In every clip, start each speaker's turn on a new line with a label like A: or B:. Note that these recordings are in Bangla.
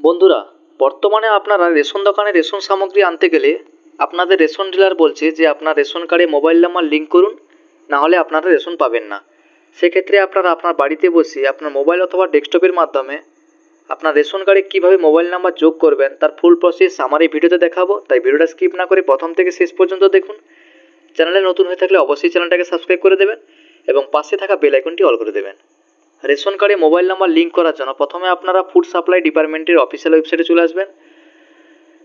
A: বন্ধুরা, বর্তমানে আপনারা রেশন দোকানে রেশন সামগ্রী আনতে গেলে আপনাদের রেশন ডিলার বলছে যে আপনার রেশন কার্ডে মোবাইল নাম্বার লিঙ্ক করুন, না হলে আপনারা রেশন পাবেন না। সেক্ষেত্রে আপনারা আপনার বাড়িতে বসে আপনার মোবাইল অথবা ডেস্কটপের মাধ্যমে আপনার রেশন কার্ডে কীভাবে মোবাইল নাম্বার যোগ করবেন, তার ফুল প্রসেস আমার এই ভিডিওতে দেখাবো। তাই ভিডিওটা স্কিপ না করে প্রথম থেকে শেষ পর্যন্ত দেখুন। চ্যানেলে নতুন হয়ে থাকলে অবশ্যই চ্যানেলটাকে সাবস্ক্রাইব করে দেবেন এবং পাশে থাকা বেল আইকনটি অল করে দেবেন। রেশন কার্ডে মোবাইল নাম্বার লিঙ্ক করার জন্য প্রথমে আপনারা ফুড সাপ্লাই ডিপার্টমেন্টের অফিসিয়াল ওয়েবসাইটে চলে আসবেন।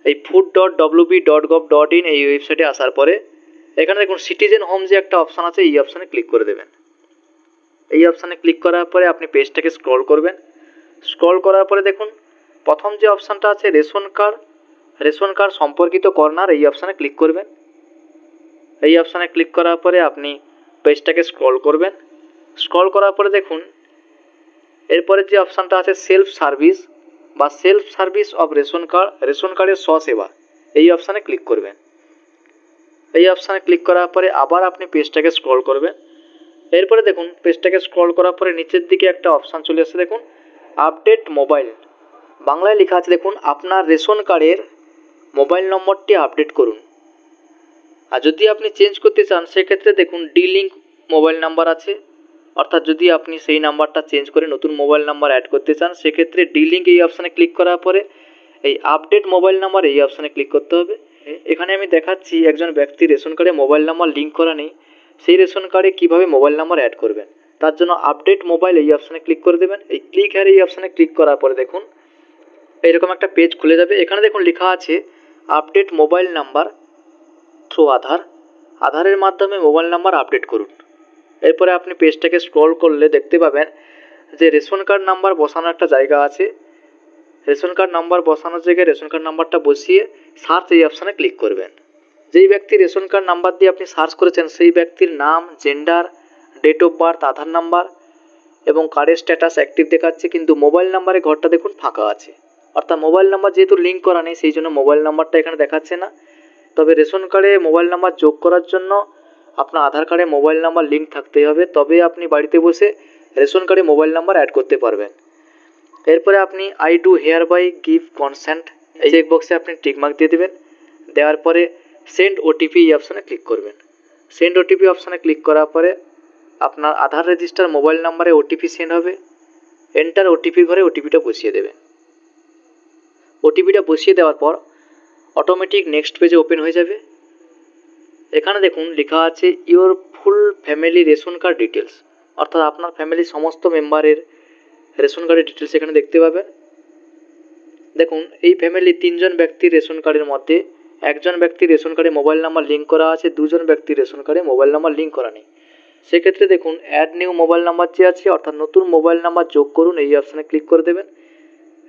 A: এই food dot WB dot gov dot in এই ওয়েবসাইটে আসার পরে এখানে দেখুন সিটিজেন হোম যে একটা অপশান আছে, এই অপশানে ক্লিক করে দেবেন। এই অপশানে ক্লিক করার পরে আপনি পেজটাকে স্ক্রল করবেন। স্ক্রল করার পরে দেখুন, প্রথম যে অপশানটা আছে রেশন কার্ড রেশন কার্ড সম্পর্কিত কর্নার, এই অপশানে ক্লিক করবেন। এই অপশানে ক্লিক করার পরে আপনি পেজটাকে স্ক্রল করবেন। স্ক্রল করার পরে দেখুন এরপরে যে অপশানটা আছে সেলফ সার্ভিস বা self service of ration card ration কার্ডের স্বসেবা, এই অপশানে ক্লিক করবেন। এই অপশানে ক্লিক করার পরে আবার আপনি পেজটাকে স্ক্রল করবেন। এরপরে দেখুন পেজটাকে স্ক্রল করার পরে নিচের দিকে একটা অপশান চলে আসছে দেখুন আপডেট মোবাইল বাংলায় লেখা আছে, দেখুন, আপনার রেশন কার্ডের মোবাইল নম্বরটি আপডেট করুন। আর যদি আপনি চেঞ্জ করতে চান, সেক্ষেত্রে দেখুন ডি লিঙ্ক মোবাইল নাম্বার আছে। অর্থাৎ যদি আপনি সেই নাম্বারটা চেঞ্জ করে নতুন মোবাইল নাম্বার অ্যাড করতে চান, সেক্ষেত্রে ডি লিঙ্ক এই অপশানে ক্লিক করার পরে এই আপডেট মোবাইল নাম্বার এই অপশানে ক্লিক করতে হবে। এখানে আমি দেখাচ্ছি একজন ব্যক্তি রেশন কার্ডে মোবাইল নাম্বার লিঙ্ক করা নেই। সেই রেশন কার্ডে কীভাবে মোবাইল নাম্বার অ্যাড করবেন? তার জন্য আপডেট মোবাইল এই অপশানে ক্লিক করে দেবেন। এই ক্লিক হ্যার এই অপশানে ক্লিক করার পরে দেখুন, এরকম একটা পেজ খুলে যাবে। এখানে দেখুন লেখা আছে update mobile number through Aadhaar. আধারের মাধ্যমে মোবাইল নাম্বার আপডেট করুন। এরপরে আপনি পেজটাকে স্ক্রল করলে দেখতে পাবেন যে রেশন কার্ড নাম্বার বসানোর একটা জায়গা আছে। রেশন কার্ড নাম্বার বসানোর জায়গায় রেশন কার্ড নাম্বারটা বসিয়ে সার্চ এই অপশানে ক্লিক করবেন। যেই ব্যক্তি রেশন কার্ড নাম্বার দিয়ে আপনি সার্চ করেছেন, সেই ব্যক্তির নাম gender date of birth Aadhaar number এবং কার্ডের স্ট্যাটাস অ্যাক্টিভ দেখাচ্ছে, কিন্তু মোবাইল নাম্বারে ঘরটা দেখুন ফাঁকা আছে। অর্থাৎ মোবাইল নাম্বার যেহেতু লিঙ্ক করা নেই, সেই জন্য মোবাইল নাম্বারটা এখানে দেখাচ্ছে না। তবে রেশন কার্ডে মোবাইল নাম্বার যোগ করার জন্য আপনার আধার কার্ডে মোবাইল নাম্বার লিঙ্ক থাকতেই হবে তবে আপনি বাড়িতে বসে রেশন কার্ডে মোবাইল নাম্বার অ্যাড করতে পারবেন। এরপরে আপনি I do hereby give consent এই চেক বক্সে আপনি টিকমার্ক দিয়ে দেবেন, দেওয়ার পরে সেন্ড ওটিপি এই অপশানে ক্লিক করবেন। সেন্ড ওটিপি অপশানে ক্লিক করার পরে আপনার আধার রেজিস্টার মোবাইল নাম্বারে ওটিপি সেন্ড হবে এন্টার ওটিপির ঘরে ওটিপিটা বসিয়ে দেবেন। ওটিপিটা বসিয়ে দেওয়ার পর অটোমেটিক নেক্সট পেজে ওপেন হয়ে যাবে। এখানে দেখুন লেখা আছে your full family ration card details অর্থাৎ আপনার ফ্যামিলির সমস্ত মেম্বারের রেশন কার্ডের ডিটেলস এখানে দেখতে পাবেন। দেখুন, এই ফ্যামিলি তিনজন ব্যক্তির রেশন কার্ডের মধ্যে একজন ব্যক্তির রেশন কার্ডে মোবাইল নাম্বার লিঙ্ক করা আছে, দুজন ব্যক্তির রেশন কার্ডে মোবাইল নাম্বার লিঙ্ক করা নেই। সেক্ষেত্রে দেখুন অ্যাড নিউ মোবাইল নাম্বার যে আছে, অর্থাৎ নতুন মোবাইল নাম্বার যোগ করুন, এই অপশানে ক্লিক করে দেবেন।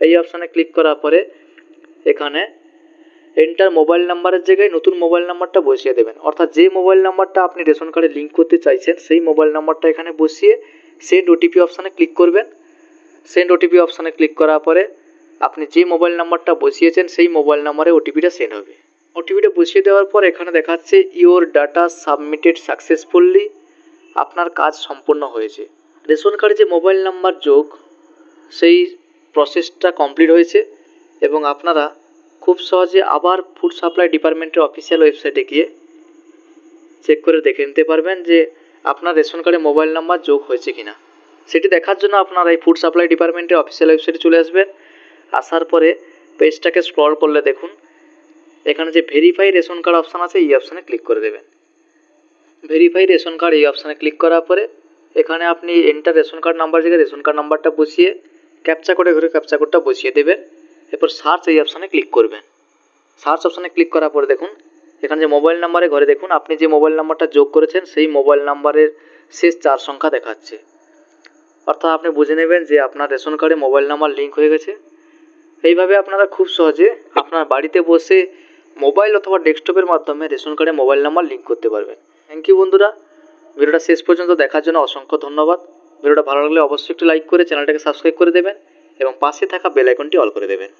A: এই অপশানে ক্লিক করার পরে এখানে এন্টার মোবাইল নাম্বারের জায়গায় নতুন মোবাইল নাম্বারটা বসিয়ে দেবেন। অর্থাৎ যে মোবাইল নাম্বারটা আপনি রেশন কার্ডে লিঙ্ক করতে চাইছেন, সেই মোবাইল নাম্বারটা এখানে বসিয়ে সেন্ড ওটিপি অপশানে ক্লিক করবেন। সেন্ড ওটিপি অপশানে ক্লিক করার পরে আপনি যে মোবাইল নাম্বারটা বসিয়েছেন, সেই মোবাইল নাম্বারে ওটিপিটা সেন্ড হবে। ওটিপিটা বসিয়ে দেওয়ার পর এখানে দেখাচ্ছে ইওর ডাটা সাবমিটেড সাকসেসফুললি আপনার কাজ সম্পূর্ণ হয়েছে। রেশন কার্ডে যে মোবাইল নাম্বার যোগ, সেই প্রসেসটা কমপ্লিট হয়েছে এবং আপনারা খুব সহজে আবার ফুড সাপ্লাই ডিপার্টমেন্টের অফিসিয়াল ওয়েবসাইটে গিয়ে চেক করে দেখে নিতে পারবেন যে আপনার রেশন কার্ডে মোবাইল নাম্বার যোগ হয়েছে কি না সেটি দেখার জন্য আপনারা এই ফুড সাপ্লাই ডিপার্টমেন্টের অফিসিয়াল ওয়েবসাইটে চলে আসবেন। আসার পরে পেজটাকে স্ক্রল করলে দেখুন, এখানে যে ভেরিফাই রেশন কার্ড অপশান আছে, এই অপশানে ক্লিক করে দেবেন। ভেরিফাই রেশন কার্ড এই অপশানে ক্লিক করার পরে এখানে আপনি এন্টার রেশন কার্ড নাম্বার জায়গায় রেশন কার্ড নাম্বারটা বসিয়ে ক্যাপচা করে ঘুরে ক্যাপচা কোডটা বসিয়ে দেবেন। এরপর সার্চ এই অপশানে ক্লিক করবেন। সার্চ অপশানে ক্লিক করার পরে দেখুন, এখানে যে মোবাইল নাম্বারে ঘরে দেখুন, আপনি যে মোবাইল নাম্বারটা যোগ করেছেন, সেই মোবাইল নাম্বারের শেষ চার সংখ্যা দেখাচ্ছে। অর্থাৎ আপনি বুঝে নেবেন যে আপনার রেশন কার্ডে মোবাইল নাম্বার লিঙ্ক হয়ে গেছে। এইভাবে আপনারা খুব সহজে আপনার বাড়িতে বসে মোবাইল অথবা ডেস্কটপের মাধ্যমে রেশন কার্ডে মোবাইল নাম্বার লিঙ্ক করতে পারবেন। থ্যাংক ইউ বন্ধুরা। ভিডিওটা শেষ পর্যন্ত দেখার জন্য অসংখ্য ধন্যবাদ। ভিডিওটা ভালো লাগলে অবশ্যই একটু লাইক করে চ্যানেলটাকে সাবস্ক্রাইব করে দেবেন। এবং পাশে থাকা বেল আইকনটি অল করে দেবেন।